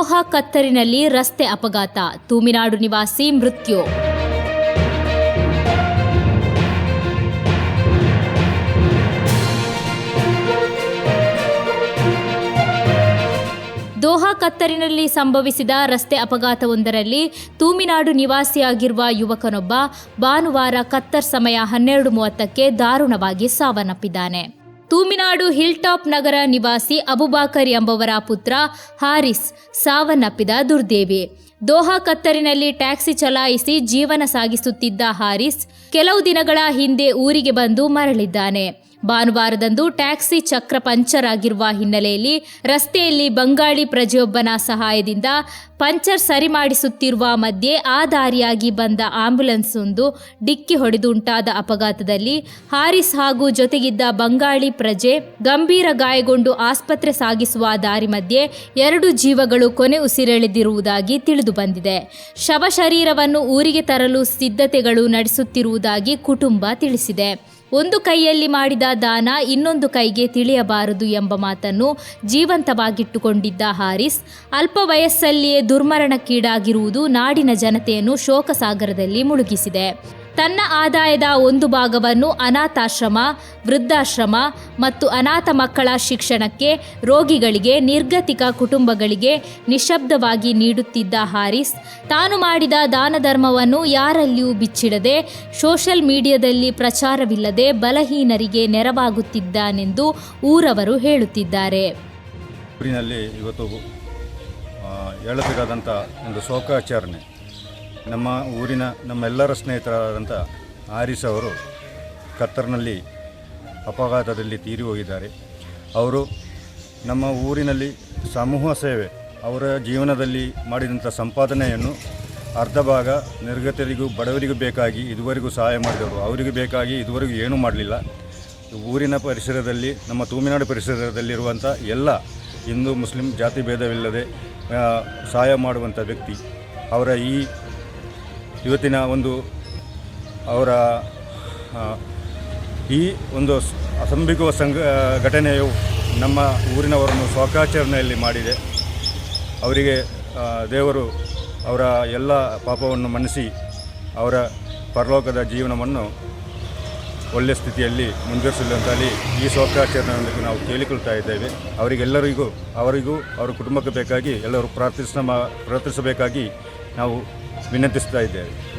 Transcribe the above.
Doha ಕತ್ತರಿನಲ್ಲಿ ರಸ್ತೆ ಅಪಘಾತ. ತೂಮಿನಾಡು ನಿವಾಸಿ ಮೃತ್ಯು. ದೋಹಾ ಕತ್ತರಿನಲ್ಲಿ ಸಂಭವಿಸಿದ ರಸ್ತೆ ಅಪಘಾತವೊಂದರಲ್ಲಿ ತೂಮಿನಾಡು ನಿವಾಸಿಯಾಗಿರುವ ಯುವಕನೊಬ್ಬ ಭಾನುವಾರ ಕತ್ತರ್ ಸಮಯ ಹನ್ನೆರಡು ಮೂವತ್ತಕ್ಕೆ ದಾರುಣವಾಗಿ ಸಾವನ್ನಪ್ಪಿದ್ದಾನೆ. ತೂಮಿನಾಡು ಹಿಲ್ ಟಾಪ್ ನಗರ ನಿವಾಸಿ ಅಬುಬಾಕರ್ ಎಂಬವರ ಪುತ್ರ ಹಾರಿಸ್ ಸಾವನ್ನಪ್ಪಿದ ದುರ್ದೇವಿ. ದೋಹಾ ಕತ್ತರಿನಲ್ಲಿ ಟ್ಯಾಕ್ಸಿ ಚಲಾಯಿಸಿ ಜೀವನ ಸಾಗಿಸುತ್ತಿದ್ದ ಹಾರಿಸ್ ಕೆಲವು ದಿನಗಳ ಹಿಂದೆ ಊರಿಗೆ ಬಂದು ಮರಳಿದ್ದಾನೆ. ಭಾನುವಾರದಂದು ಟ್ಯಾಕ್ಸಿ ಚಕ್ರ ಪಂಚರ್ ಆಗಿರುವ ಹಿನ್ನೆಲೆಯಲ್ಲಿ ರಸ್ತೆಯಲ್ಲಿ ಬಂಗಾಳಿ ಪ್ರಜೆಯೊಬ್ಬನ ಸಹಾಯದಿಂದ ಪಂಚರ್ ಸರಿ ಮಾಡಿಸುತ್ತಿರುವ ಮಧ್ಯೆ ಆ ದಾರಿಯಾಗಿ ಬಂದ ಆಂಬ್ಯುಲೆನ್ಸ್ ಒಂದು ಡಿಕ್ಕಿ ಹೊಡೆದುಂಟಾದ ಅಪಘಾತದಲ್ಲಿ ಹಾರಿಸ್ ಹಾಗೂ ಜೊತೆಗಿದ್ದ ಬಂಗಾಳಿ ಪ್ರಜೆ ಗಂಭೀರ ಗಾಯಗೊಂಡು ಆಸ್ಪತ್ರೆ ಸಾಗಿಸುವ ದಾರಿ ಮಧ್ಯೆ ಎರಡು ಜೀವಗಳು ಕೊನೆ ಉಸಿರೆಳೆದಿರುವುದಾಗಿ ತಿಳಿದು ಬಂದಿದೆ. ಶವ ಶರೀರವನ್ನು ಊರಿಗೆ ತರಲು ಸಿದ್ಧತೆಗಳು ನಡೆಸುತ್ತಿರುವುದಾಗಿ ಕುಟುಂಬ ತಿಳಿಸಿದೆ. ಒಂದು ಕೈಯಲ್ಲಿ ಮಾಡಿದ ದಾನ ಇನ್ನೊಂದು ಕೈಗೆ ತಿಳಿಯಬಾರದು ಎಂಬ ಮಾತನ್ನು ಜೀವಂತವಾಗಿಟ್ಟುಕೊಂಡಿದ್ದ ಹಾರಿಸ್, ಅಲ್ಪ ವಯಸ್ಸಲ್ಲಿಯೇ ದುರ್ಮರಣಕ್ಕೀಡಾಗಿರುವುದು ನಾಡಿನ ಜನತೆಯನ್ನು ಶೋಕಸಾಗರದಲ್ಲಿ ಮುಳುಗಿಸಿದೆ. ತನ್ನ ಆದಾಯದ ಒಂದು ಭಾಗವನ್ನು ಅನಾಥಾಶ್ರಮ, ವೃದ್ಧಾಶ್ರಮ ಮತ್ತು ಅನಾಥ ಮಕ್ಕಳ ಶಿಕ್ಷಣಕ್ಕೆ ರೋಗಿಗಳಿಗೆ, ನಿರ್ಗತಿಕ ಕುಟುಂಬಗಳಿಗೆ ನಿಶಬ್ದವಾಗಿ ನೀಡುತ್ತಿದ್ದ ಹಾರಿಸ್, ತಾನು ಮಾಡಿದ ದಾನ ಧರ್ಮವನ್ನು ಯಾರಲ್ಲಿಯೂ ಬಿಚ್ಚಿಡದೆ ಸೋಷಲ್ ಮೀಡಿಯಾದಲ್ಲಿ ಪ್ರಚಾರವಿಲ್ಲದೆ ಬಲಹೀನರಿಗೆ ನೆರವಾಗುತ್ತಿದ್ದಾನೆಂದು ಊರವರು ಹೇಳುತ್ತಿದ್ದಾರೆ. ಇವತ್ತು ಹೇಳಬೇಕಾದಂಥ ಒಂದು ಶೋಕಾಚರಣೆ. ನಮ್ಮ ಊರಿನ ನಮ್ಮೆಲ್ಲರ ಸ್ನೇಹಿತರಾದಂಥ ಆರಿಸ್ ಅವರು ಕತ್ತರ್ನಲ್ಲಿ ಅಪಘಾತದಲ್ಲಿ ತೀರಿ ಹೋಗಿದ್ದಾರೆ. ಅವರು ನಮ್ಮ ಊರಿನಲ್ಲಿ ಸಮೂಹ ಸೇವೆ, ಅವರ ಜೀವನದಲ್ಲಿ ಮಾಡಿದಂಥ ಸಂಪಾದನೆಯನ್ನು ಅರ್ಧ ಭಾಗ ನಿರ್ಗತರಿಗೂ ಬಡವರಿಗೂ ಬೇಕಾಗಿ ಇದುವರೆಗೂ ಸಹಾಯ ಮಾಡಿದರು ಅವರಿಗೂ ಬೇಕಾಗಿ ಇದುವರೆಗೂ ಏನೂ ಮಾಡಲಿಲ್ಲ. ಊರಿನ ಪರಿಸರದಲ್ಲಿ, ನಮ್ಮ ತೂಮಿನಾಡು ಪರಿಸರದಲ್ಲಿರುವಂಥ ಎಲ್ಲ ಹಿಂದೂ, ಮುಸ್ಲಿಂ ಜಾತಿ ಭೇದವಿಲ್ಲದೆ ಸಹಾಯ ಮಾಡುವಂಥ ವ್ಯಕ್ತಿ. ಅವರ ಈ ಇವತ್ತಿನ ಒಂದು ಅವರ ಈ ಒಂದು ಅಸಂಭಿಕ ಸಂಘ ಘಟನೆಯು ನಮ್ಮ ಊರಿನವರನ್ನು ಶೋಕಾಚರಣೆಯಲ್ಲಿ ಮಾಡಿದೆ. ಅವರಿಗೆ ದೇವರು ಅವರ ಎಲ್ಲ ಪಾಪವನ್ನು ಮನ್ನಿಸಿ ಅವರ ಪರಲೋಕದ ಜೀವನವನ್ನು ಒಳ್ಳೆಯ ಸ್ಥಿತಿಯಲ್ಲಿ ಮುಂದುವರಿಸಲಿ ಈ ಶೋಕಾಚರಣೆಯೊಂದಿಗೆ ನಾವು ಕೇಳಿಕೊಳ್ತಾ ಇದ್ದೇವೆ. ಅವರಿಗೆಲ್ಲರಿಗೂ, ಅವರಿಗೂ, ಅವರ ಕುಟುಂಬಕ್ಕೆ ಬೇಕಾಗಿ ಎಲ್ಲರೂ ಪ್ರಾರ್ಥಿಸ ಪ್ರಾರ್ಥಿಸಬೇಕಾಗಿ ನಾವು ವಿನಂತಿಸ್ತಾ ಇದ್ದೇವೆ.